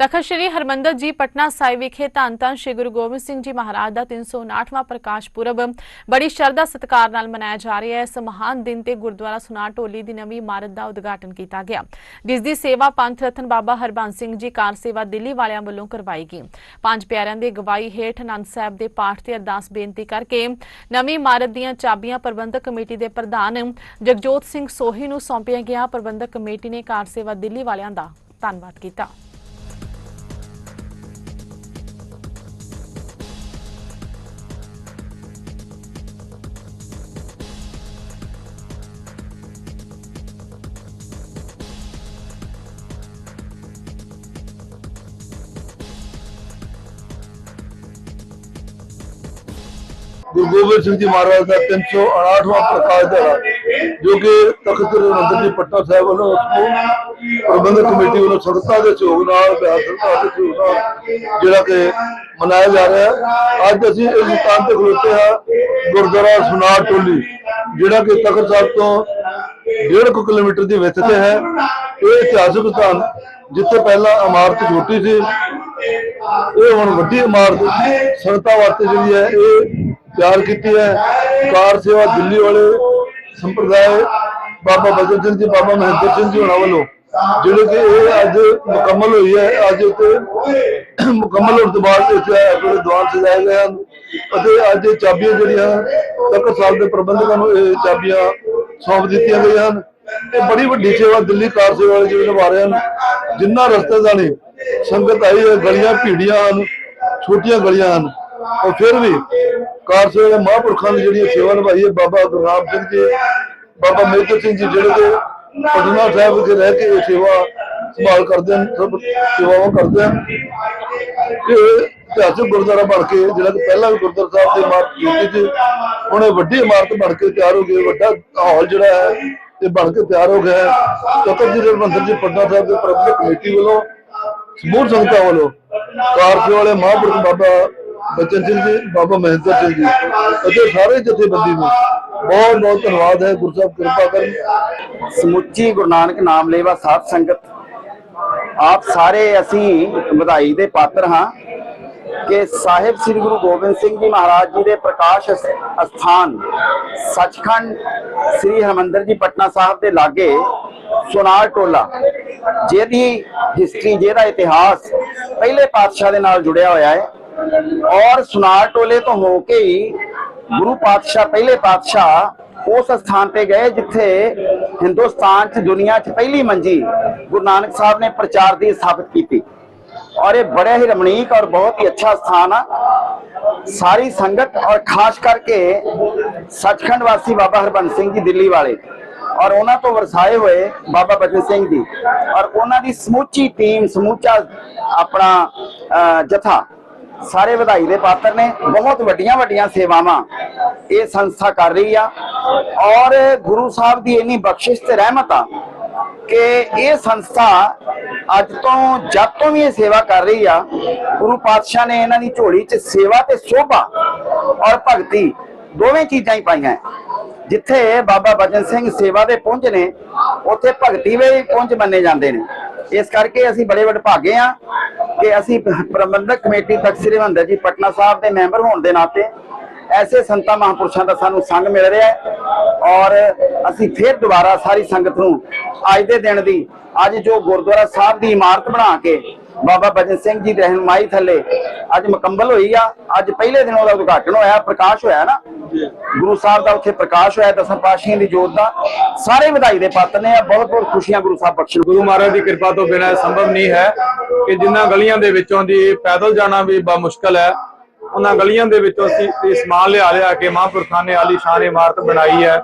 ਤਖਤ ਸ੍ਰੀ ਹਰਮੰਦਰ ਜੀ ਪਟਨਾ ਸਾਹਿਬ ਵਿਖੇ ਧੰਨ ਧੰਨ ਸ੍ਰੀ ਗੁਰੂ ਗੋਬਿੰਦ ਸਿੰਘ ਜੀ ਮਹਾਰਾਜ ਦਾ 359ਵਾਂ ਪ੍ਰਕਾਸ਼ ਪੁਰਬ ਬੜੀ ਸ਼ਰਧਾ ਸਤਿਕਾਰ ਨਾਲ ਮਨਾਇਆ ਜਾ ਰਿਹਾ ਹੈ ਇਸ ਮਹਾਨ ਦਿਨ ਤੇ ਗੁਰਦੁਆਰਾ ਸੁਨਾਰ ਢੋਲੀ ਦੀ ਨਵੀਂ ਇਮਾਰਤ ਦਾ ਉਦਘਾਟਨ ਕੀਤਾ ਗਿਆ ਜਿਸ ਦੀ ਸੇਵਾ ਪੰਥ ਰਤਨ ਬਾਬਾ ਹਰਬੰਸ ਸਿੰਘ ਜੀ ਕਾਰ ਸੇਵਾ ਦਿੱਲੀ ਵਾਲਿਆਂ ਵੱਲੋਂ ਕਰਵਾਈ ਗਈ ਪੰਜ ਪਿਆਰਿਆਂ ਦੀ ਅਗਵਾਈ ਹੇਠ ਆਨੰਦ ਸਾਹਿਬ ਦੇ ਪਾਠ ਤੇ ਅਰਦਾਸ ਬੇਨਤੀ ਕਰਕੇ ਨਵੀਂ ਇਮਾਰਤ ਦੀਆਂ ਚਾਬੀਆਂ ਪ੍ਰਬੰਧਕ ਕਮੇਟੀ ਦੇ ਪ੍ਰਧਾਨ ਜਗਜੋਤ ਸਿੰਘ ਸੋਹੀ ਨੂੰ ਸੌਂਪੀਆਂ ਗਿਆ ਪ੍ਰਬੰਧਕ ਕਮੇਟੀ ਨੇ ਕਾਰ ਸੇਵਾ ਦਿੱਲੀ ਵਾਲਿਆਂ ਦਾ ਧੰਨਵਾਦ ਕੀਤਾ ਗੁਰੂ ਗੋਬਿੰਦ ਸਿੰਘ ਜੀ ਮਹਾਰਾਜ ਦਾ 368ਵਾਂ ਪ੍ਰਕਾਸ਼ ਦਿਹਾੜਾ, ਜੋ ਕਿ ਤਖਤ ਸ੍ਰੀ ਜੀ ਪਟਨਾ ਸਾਹਿਬ ਵੱਲੋਂ ਪ੍ਰਬੰਧਕ ਕਮੇਟੀ ਵੱਲੋਂ ਸੰਗਤਾਂ ਦੇ ਸਹਿਯੋਗ ਨਾਲ ਬਿਆਨ ਸੰਗਤਾਂ ਦੇ ਸਹਿਯੋਗ ਨਾਲ ਜਿਹੜਾ ਕਿ ਮਨਾਇਆ ਜਾ ਰਿਹਾ ਹੈ। ਅੱਜ ਅਸੀਂ ਇਸ ਸਥਾਨ ਤੇ ਖਲੋਤੇ ਹਾਂ, ਗੁਰਦੁਆਰਾ ਸੁਨਾਰ ਟੋਲੀ, ਜਿਹੜਾ ਕਿ ਤਖਤ ਸਾਹਿਬ ਤੋਂ 1.5 ਕੁ ਕਿਲੋਮੀਟਰ ਦੀ ਵਿੱਥ ਤੇ ਹੈ। ਇਹ ਇਤਿਹਾਸਕ ਸਥਾਨ, ਜਿੱਥੇ ਪਹਿਲਾਂ ਇਮਾਰਤ ਛੋਟੀ ਸੀ, ਇਹ ਹੁਣ ਵੱਡੀ ਇਮਾਰਤ ਸੰਗਤਾਂ ਵਾਸਤੇ ਜਿਹੜੀ ਹੈ, ਇਹ ਤਿਆਰ ਕੀਤੀ ਹੈ। ਕਾਰ ਸੇਵਾ ਦਿੱਲੀ ਵਾਲੇ ਸੰਪਰਦਾਇ ਬਾਬਾ ਬਜਨ ਸਿੰਘ ਜੀ, ਬਾਬਾ ਮਹਿੰਦਰ ਸਿੰਘ ਜੀ ਹੋਣਾ ਵੱਲੋਂ, ਜਿਹੜੇ ਕਿ ਇਹ ਅੱਜ ਮੁਕੰਮਲ ਹੋਈ ਹੈ। ਅੱਜ ਇੱਥੇ ਮੁਕੰਮਲ ਹੋਣ ਤੋਂ ਬਾਅਦ ਇੱਥੇ ਆਪਣੇ ਦੁਆਰ ਸਜਾਏ ਗਏ ਹਨ ਅਤੇ ਅੱਜ ਇਹ ਚਾਬੀਆਂ ਜਿਹੜੀਆਂ ਤਖਤ ਸਾਹਿਬ ਦੇ ਪ੍ਰਬੰਧਕਾਂ ਨੂੰ ਇਹ ਚਾਬੀਆਂ ਸੌਂਪ ਦਿੱਤੀਆਂ ਗਈਆਂ ਹਨ। ਇਹ ਬੜੀ ਵੱਡੀ ਸੇਵਾ ਦਿੱਲੀ ਕਾਰ ਸੇਵਾ ਵਾਲੇ ਜਿਹੜੇ ਨਿਭਾ ਰਹੇ ਹਨ। ਜਿੰਨਾ ਰਸਤੇ ਦਾ ਨਹੀਂ, ਸੰਗਤ ਆਈ ਹੈ, ਗਲੀਆਂ ਭੀੜੀਆਂ ਹਨ, ਛੋਟੀਆਂ ਗਲੀਆਂ ਹਨ। ਔਰ ਫਿਰ ਵੀ ਕਾਰ ਸੇਵਾ ਦੇ ਮਹਾਂਪੁਰਖਾਂ ਦੀ ਜਿਹੜੀ ਸੇਵਾ ਨਿਭਾਈ ਹੈ, ਬਾਬਾ ਗੁਰਨਾਮ ਸਿੰਘ ਜੀ, ਬਾਬਾ ਮੇਜਰ ਸਿੰਘ ਜੀ ਜਿਹੜੇ ਕਿ ਪਟਨਾ ਸਾਹਿਬ ਵਿਖੇ ਰਹਿ ਕੇ ਇਹ ਸੇਵਾ ਸੰਭਾਲ ਕਰਦੇ ਹਨ, ਸਭ ਸੇਵਾਵਾਂ ਕਰਦੇ ਹਨ। ਤੇ ਇਤਿਹਾਸਕ ਗੁਰਦੁਆਰਾ ਬਣ ਕੇ ਜਿਹੜਾ ਕਿ ਪਹਿਲਾਂ ਵੀ ਗੁਰਦੁਆਰਾ ਸਾਹਿਬ ਦੀ ਇਮਾਰਤ ਕੀਤੀ ਸੀ, ਹੁਣ ਇਹ ਵੱਡੀ ਇਮਾਰਤ ਬਣ ਕੇ ਤਿਆਰ ਹੋ ਗਈ, ਵੱਡਾ ਹਾਲ ਜਿਹੜਾ ਹੈ ਇਹ ਬਣ ਕੇ ਤਿਆਰ ਹੋ ਗਿਆ ਹੈ। ਤਖਤ ਜੀ ਦੇ ਮੰਦਰ ਜੀ ਪਟਨਾ ਸਾਹਿਬ ਦੇ ਪ੍ਰਬੰਧਕ ਕਮੇਟੀ ਵੱਲੋਂ ਸਮੂਹ ਸੰਗਤਾਂ ਵੱਲੋਂ ਕਾਰ ਵਾਲੇ ਮਹਾਂਪੁਰਖ ਬਾਬਾ ਬਚਨ ਸਿੰਘ ਜੀ, ਬਾਬਾ ਮਹਿੰਦਰ ਸਿੰਘ ਜੀ। ਅਤੇ ਸਾਰੇ ਜਥੇਬੰਦੀ ਨੂੰ ਬਹੁਤ ਬਹੁਤ ਧੰਨਵਾਦ ਹੈ, ਗੁਰੂ ਸਾਹਿਬ ਕਿਰਪਾ ਕਰਨ। ਸਮੁੱਚੀ ਗੁਰੂ ਨਾਨਕ ਨਾਮ ਲੈਵਾ ਸਾਧ ਸੰਗਤ, ਆਪ ਸਾਰੇ ਅਸੀਂ ਵਧਾਈ ਦੇ ਪਾਤਰ ਹਾਂ ਕਿ ਸਾਹਿਬ ਸ੍ਰੀ ਗੁਰੂ ਗੋਬਿੰਦ ਸਿੰਘ ਜੀ ਮਹਾਰਾਜ ਜੀ ਦੇ ਪ੍ਰਕਾਸ਼ ਅਸ- ਅਸਥਾਨ ਸੱਚਖੰਡ ਸ੍ਰੀ ਹਰਮੰਦਰ ਜੀ ਪਟਨਾ ਸਾਹਿਬ ਦੇ ਲਾਗੇ ਸੁਨਾਰ ਟੋਲਾ, ਜਿਹਦੀ ਹਿਸਟਰੀ ਜਿਹਦਾ ਇਤਿਹਾਸ ਪਹਿਲੇ ਪਾਤਸ਼ਾਹ ਦੇ ਨਾਲ ਜੁੜਿਆ ਹੋਇਆ ਹੈ। ਔਰ ਸੁਨਾਰ ਟੋਲੇ ਤੋਂ ਹੋ ਕੇ ਹੀ ਗੁਰੂ ਪਾਤਸ਼ਾਹ ਪਹਿਲੇ ਪਾਤਸ਼ਾਹ ਉਸ ਸਥਾਨ ਤੇ ਗਏ ਜਿੱਥੇ ਹਿੰਦੁਸਤਾਨ 'ਚ ਦੁਨੀਆ 'ਚ ਪਹਿਲੀ ਮੰਜੀ ਗੁਰੂ ਨਾਨਕ ਸਾਹਿਬ ਨੇ ਪ੍ਰਚਾਰ ਦੀ ਸਥਾਪਿਤ ਕੀਤੀ ਔਰ ਇਹ ਬੜਾ ਹੀ ਰਮਣੀਕ ਔਰ ਬਹੁਤ ਹੀ ਅੱਛਾ ਸਥਾਨ ਆ ਸਾਰੀ ਸੰਗਤ ਔਰ ਖਾਸ ਕਰਕੇ ਸੱਚਖੰਡ ਵਾਸੀ ਬਾਬਾ ਹਰਬੰਸ ਸਿੰਘ ਜੀ ਦਿੱਲੀ ਵਾਲੇ ਔਰ ਉਹਨਾਂ ਤੋਂ ਵਰਸਾਏ ਹੋਏ ਬਾਬਾ ਬਚਨ ਸਿੰਘ ਜੀ ਔਰ ਉਹਨਾਂ ਦੀ ਸਮੁੱਚੀ ਟੀਮ ਸਮੁੱਚਾ ਆਪਣਾ ਜਥਾ ਸਾਰੇ ਵਧਾਈ ਦੇ ਪਾਤਰ ਨੇ, ਬਹੁਤ ਵੱਡੀਆਂ ਵੱਡੀਆਂ ਸੇਵਾਵਾਂ ਇਹ ਸੰਸਥਾ ਕਰ ਰਹੀ ਆ। ਔਰ ਗੁਰੂ ਸਾਹਿਬ ਦੀ ਇੰਨੀ ਬਖਸ਼ਿਸ਼ ਤੇ ਰਹਿਮਤ ਆ ਕਿ ਇਹ ਸੰਸਥਾ ਅੱਜ ਤੋਂ ਜਦ ਤੋਂ ਵੀ ਇਹ ਸੇਵਾ ਕਰ ਰਹੀ ਆ, ਗੁਰੂ ਪਾਤਸ਼ਾਹ ਨੇ ਇਹਨਾਂ ਦੀ ਝੋਲੀ 'ਚ ਸੇਵਾ ਤੇ ਸੋਭਾ ਔਰ ਭਗਤੀ ਦੋਵੇਂ ਚੀਜ਼ਾਂ ਹੀ ਪਾਈਆਂ। ਹੈ। ਜਿੱਥੇ ਬਾਬਾ ਬਚਨ ਸਿੰਘ ਸੇਵਾ ਦੇ ਪੁੰਜ ਨੇ, ਉੱਥੇ ਭਗਤੀ ਦੇ ਪੁੰਜ ਮੰਨੇ ਜਾਂਦੇ ਨੇ। ਇਸ ਕਰਕੇ ਅਸੀਂ ਬੜੇ ਵਡਭਾਗੇ ਆ। ਕਿ ਅਸੀਂ ਪ੍ਰਬੰਧਕ ਕਮੇਟੀ ਤਖਤ ਜੀ ਪਟਨਾ ਸਾਹਿਬ ਦੇ ਮੈਂਬਰ ਹੋਣ ਦੇ ਨਾਤੇ ਐਸੇ ਸੰਤਾਂ ਮਹਾਂਪੁਰਸ਼ਾਂ ਦਾ ਸਾਨੂੰ ਸੰਗ ਮਿਲ ਰਿਹਾ ਹੈ ਔਰ ਅਸੀਂ ਫਿਰ ਦੁਬਾਰਾ ਸਾਰੀ ਸੰਗਤ ਨੂੰ ਅੱਜ ਦੇ ਦਿਨ ਦੀ, ਅੱਜ ਜੋ ਗੁਰਦੁਆਰਾ ਸਾਹਿਬ ਦੀ ਇਮਾਰਤ ਬਣਾ ਕੇ ਬਾਬਾ ਬਚਨ ਸਿੰਘ ਜੀ ਦੀ ਰਹਿਨਮਾਈ ਥੱਲੇ ਅੱਜ ਮੁਕੰਮਲ ਹੋਈ ਆ ਅੱਜ ਪਹਿਲੇ ਦਿਨ ਉਹਦਾ ਉਦਘਾਟਨ ਹੋਇਆ ਪ੍ਰਕਾਸ਼ ਹੋਇਆ ਨਾ। ਗੁਰੂ ਸਾਹਿਬ ਦਾ ਉੱਥੇ ਪ੍ਰਕਾਸ਼ ਹੋਇਆ ਦਸਾਂ ਪਾਤਸ਼ਾਹੀਆਂ ਦੀ ਜੋਤ ਦਾ। ਸਾਰੇ ਵਧਾਈ ਦੇ ਪਾਤਰ ਨੇ ਆ ਬਹੁਤ ਬਹੁਤ ਖੁਸ਼ੀਆਂ ਗੁਰੂ ਸਾਹਿਬ ਬਖਸ਼ਣ ਗੁਰੂ ਮਹਾਰਾਜ ਦੀ ਕਿਰਪਾ ਤੋਂ ਬਿਨਾਂ ਇਹ ਸੰਭਵ ਨਹੀਂ ਹੈ ਕਿ ਜਿਨ੍ਹਾਂ ਗਲੀਆਂ ਦੇ ਵਿੱਚੋਂ ਦੀ ਪੈਦਲ ਜਾਣਾ ਵੀ ਬਾ ਮੁਸ਼ਕਲ ਹੈ ਉਹਨਾਂ ਗਲੀਆਂ ਦੇ ਵਿੱਚੋਂ ਅਸੀਂ ਇਹ ਸਮਾਨ ਲਿਆ ਲਿਆ ਕੇ ਮਹਾਂਪੁਰਖਾਂ ਨੇ ਆਲੀਸ਼ਾਨ ਇਮਾਰਤ ਬਣਾਈ ਹੈ।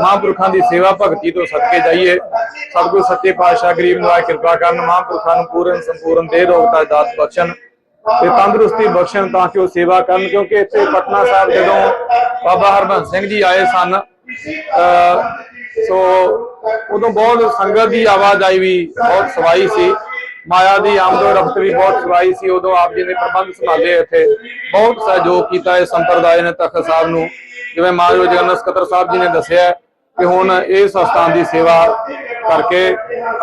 ਮਹਾਂਪੁਰਖਾਂ ਦੀ ਸੇਵਾ ਭਗਤੀ ਤੋਂ ਸਦਕੇ ਜਾਈਏ। ਸਤਿਗੁਰ ਸੱਚੇ ਪਾਤਸ਼ਾਹ ਗਰੀਬ ਨਿਵਾਜ ਕਿਰਪਾ ਕਰਨ ਮਹਾਂਪੁਰਖਾਂ ਨੂੰ ਪੂਰਨ ਸੰਪੂਰਨ ਦੇ ਰੋਗਤਾ ਦਾਤ ਬਖਸ਼ਣ। ਤੇ ਤੰਦਰੁਸਤੀ ਬਖਸ਼ਣ ਤਾਂ ਕਿ ਉਹ ਸੇਵਾ ਕਰਨ, ਕਿਉਂਕਿ ਇੱਥੇ ਪਟਨਾ ਸਾਹਿਬ ਜਦੋਂ ਬਾਬਾ ਹਰਬੰਸ ਸਿੰਘ ਜੀ ਆਏ ਸਨ ਸੋ ਉਦੋਂ ਬਹੁਤ ਸੰਗਤ ਦੀ ਆਵਾਜਾਈ ਵੀ ਬਹੁਤ ਸਵਾਈ ਸੀ। ਮਾਇਆ ਦੀ ਆਮਦੋ ਰਫਤ ਵੀ ਬਹੁਤ ਸਵਾਈ ਸੀ। ਉਦੋਂ ਆਪ ਜੀ ਨੇ ਪ੍ਰਬੰਧ ਸੰਭਾਲੇ ਇੱਥੇ। ਬਹੁਤ ਸਹਿਯੋਗ ਕੀਤਾ ਇਸ ਸੰਪਰਦਾਇ ਨੇ ਤਖਤ ਸਾਹਿਬ ਨੂੰ। ਜਿਵੇਂ ਮਹਾਰਾਜ ਜਗਨਨਾਥ ਸਕੱਤਰ ਸਾਹਿਬ ਜੀ ਨੇ ਦੱਸਿਆ ਕਿ ਹੁਣ ਇਸ ਅਸਥਾਨ ਦੀ ਸੇਵਾ ਕਰਕੇ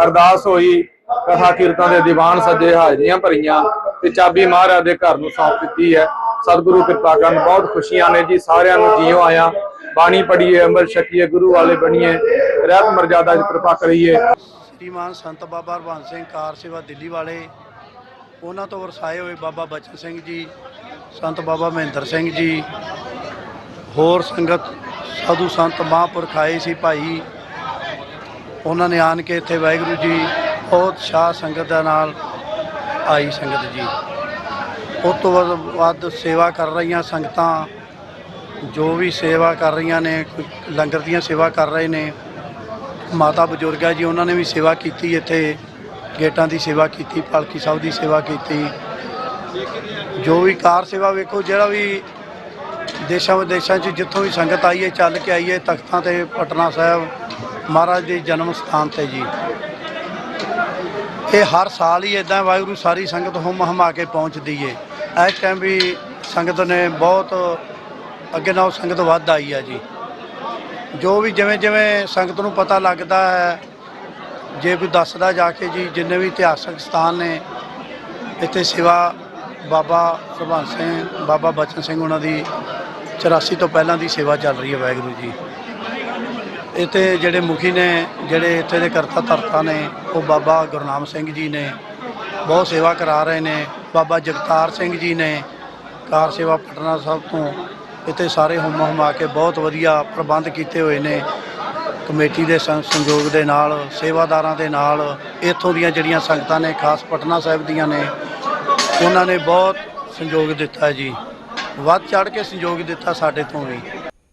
ਅਰਦਾਸ ਹੋਈ, ਕਥਾ ਕੀਰਤਨ ਦੇ ਦੀਵਾਨ ਸੱਜੇ ਹਾਜ਼ਰੀਆਂ ਭਰੀਆਂ। ਤੇ ਚਾਬੀ ਮਹਾਰਾਜ ਦੇ ਘਰ ਨੂੰ ਸੌਂਪ ਦਿੱਤੀ ਹੈ। ਸਤਿਗੁਰੂ ਕਿਰਪਾ ਕਰਨ, ਬਹੁਤ ਖੁਸ਼ੀਆਂ ਨੇ ਜੀ, ਸਾਰਿਆਂ ਨੂੰ ਜੀਓ ਆਇਆ। ਬਾਣੀ ਪੜੀਏ ਅੰਮ੍ਰਿਤ ਛਕੀਏ, ਗੁਰੂ ਵਾਲੇ ਬਣੀਏ, ਰਹਿਤ ਮਰਜ਼ਾਦਾ ਦੀ ਕਿਰਪਾ ਕਰੀਏ। ਸ਼੍ਰੀਮਾਨ ਸੰਤ ਬਾਬਾ ਹਰਬੰਸ ਸਿੰਘ, ਕਾਰ ਸੇਵਾ ਦਿੱਲੀ ਵਾਲੇ, ਉਹਨਾਂ ਤੋਂ ਵਰਸਾਏ ਹੋਏ ਬਾਬਾ ਬਚਨ ਸਿੰਘ ਜੀ, ਸੰਤ ਬਾਬਾ ਮਹਿੰਦਰ ਸਿੰਘ ਜੀ, ਹੋਰ ਸੰਗਤ, ਸਾਧੂ ਸੰਤ ਮਹਾਂਪੁਰਖ ਆਏ ਸੀ ਭਾਈ। ਉਹਨਾਂ ਨੇ ਆਣ ਕੇ ਇੱਥੇ ਵਾਹਿਗੁਰੂ ਜੀ, ਬਹੁਤ ਸ਼ਾਹ ਸੰਗਤ ਦੇ ਨਾਲ ਆਈ ਸੰਗਤ ਜੀ। ਉਸ ਤੋਂ ਵੱਧ ਵੱਧ ਸੇਵਾ ਕਰ ਰਹੀਆਂ ਸੰਗਤਾਂ, ਜੋ ਵੀ ਸੇਵਾ ਕਰ ਰਹੀਆਂ ਨੇ ਲੰਗਰ ਦੀਆਂ ਸੇਵਾ ਕਰ ਰਹੇ ਨੇ, ਮਾਤਾ ਬਜ਼ੁਰਗ ਹੈ ਜੀ, ਉਹਨਾਂ ਨੇ ਵੀ ਸੇਵਾ ਕੀਤੀ ਇੱਥੇ। ਗੇਟਾਂ ਦੀ ਸੇਵਾ ਕੀਤੀ, ਪਾਲਕੀ ਸਾਹਿਬ ਦੀ ਸੇਵਾ ਕੀਤੀ। ਜੋ ਵੀ ਕਾਰ ਸੇਵਾ ਵੇਖੋ, ਜਿਹੜਾ ਵੀ ਦੇਸ਼ਾਂ ਵਿਦੇਸ਼ਾਂ 'ਚ ਜਿੱਥੋਂ ਵੀ ਸੰਗਤ ਆਈ ਹੈ, ਚੱਲ ਕੇ ਆਈ ਹੈ, ਤਖਤਾਂ ਤੇ, ਪਟਨਾ ਸਾਹਿਬ ਮਹਾਰਾਜ ਦੇ ਜਨਮ ਸਥਾਨ ਤੇ ਜੀ। ਇਹ ਹਰ ਸਾਲ ਹੀ ਇਦਾਂ ਵਾਹਿਗੁਰੂ ਸਾਰੀ ਸੰਗਤ ਹੁੰਮ ਹਮਾ ਕੇ ਪਹੁੰਚਦੀ ਏ। ਇਸ ਟਾਈਮ ਵੀ ਸੰਗਤ ਨੇ ਬਹੁਤ ਅੱਗੇ ਨਾਲ ਸੰਗਤ ਵੱਧ ਆਈ ਹੈ ਜੀ। ਜੋ ਵੀ ਜਿਵੇਂ ਜਿਵੇਂ ਸੰਗਤ ਨੂੰ ਪਤਾ ਲੱਗਦਾ ਹੈ, ਜੇ ਕੋਈ ਦੱਸਦਾ ਜਾ ਕੇ ਜੀ, ਜਿੰਨੇ ਵੀ ਇਤਿਹਾਸਕ ਸਥਾਨ ਨੇ, ਇੱਥੇ ਸੇਵਾ ਬਾਬਾ ਸਰਬੰਸ ਸਿੰਘ, ਬਾਬਾ ਬਚਨ ਸਿੰਘ ਉਹਨਾਂ ਦੀ 84 ਤੋਂ ਪਹਿਲਾਂ ਦੀ ਸੇਵਾ ਚੱਲ ਰਹੀ ਹੈ ਵਾਹਿਗੁਰੂ ਜੀ। ਇੱਥੇ ਜਿਹੜੇ ਮੁਖੀ ਨੇ, ਜਿਹੜੇ ਇੱਥੇ ਦੇ ਕਰਤਾ ਧਰਤਾ ਨੇ, ਉਹ ਬਾਬਾ ਗੁਰਨਾਮ ਸਿੰਘ ਜੀ ਨੇ ਬਹੁਤ ਸੇਵਾ ਕਰਾ ਰਹੇ ਨੇ। ਬਾਬਾ ਜਗਤਾਰ ਸਿੰਘ ਜੀ ਨੇ ਕਾਰ ਸੇਵਾ ਪਟਨਾ ਸਾਹਿਬ ਤੋਂ ਇੱਥੇ ਸਾਰੇ ਹੁਮ ਹੁਮਾ ਕੇ ਬਹੁਤ ਵਧੀਆ ਪ੍ਰਬੰਧ ਕੀਤੇ ਹੋਏ ਨੇ। ਕਮੇਟੀ ਦੇ ਸੰਯੋਗ ਦੇ ਨਾਲ, ਸੇਵਾਦਾਰਾਂ ਦੇ ਨਾਲ, ਇੱਥੋਂ ਦੀਆਂ ਜਿਹੜੀਆਂ ਸੰਗਤਾਂ ਨੇ, ਖਾਸ ਪਟਨਾ ਸਾਹਿਬ ਦੀਆਂ ਨੇ, ਉਹਨਾਂ ਨੇ ਬਹੁਤ ਸੰਯੋਗ ਦਿੱਤਾ ਜੀ। ਵੱਧ ਚੜ ਕੇ ਸੰਯੋਗ ਦਿੱਤਾ ਸਾਡੇ ਤੋਂ ਵੀ।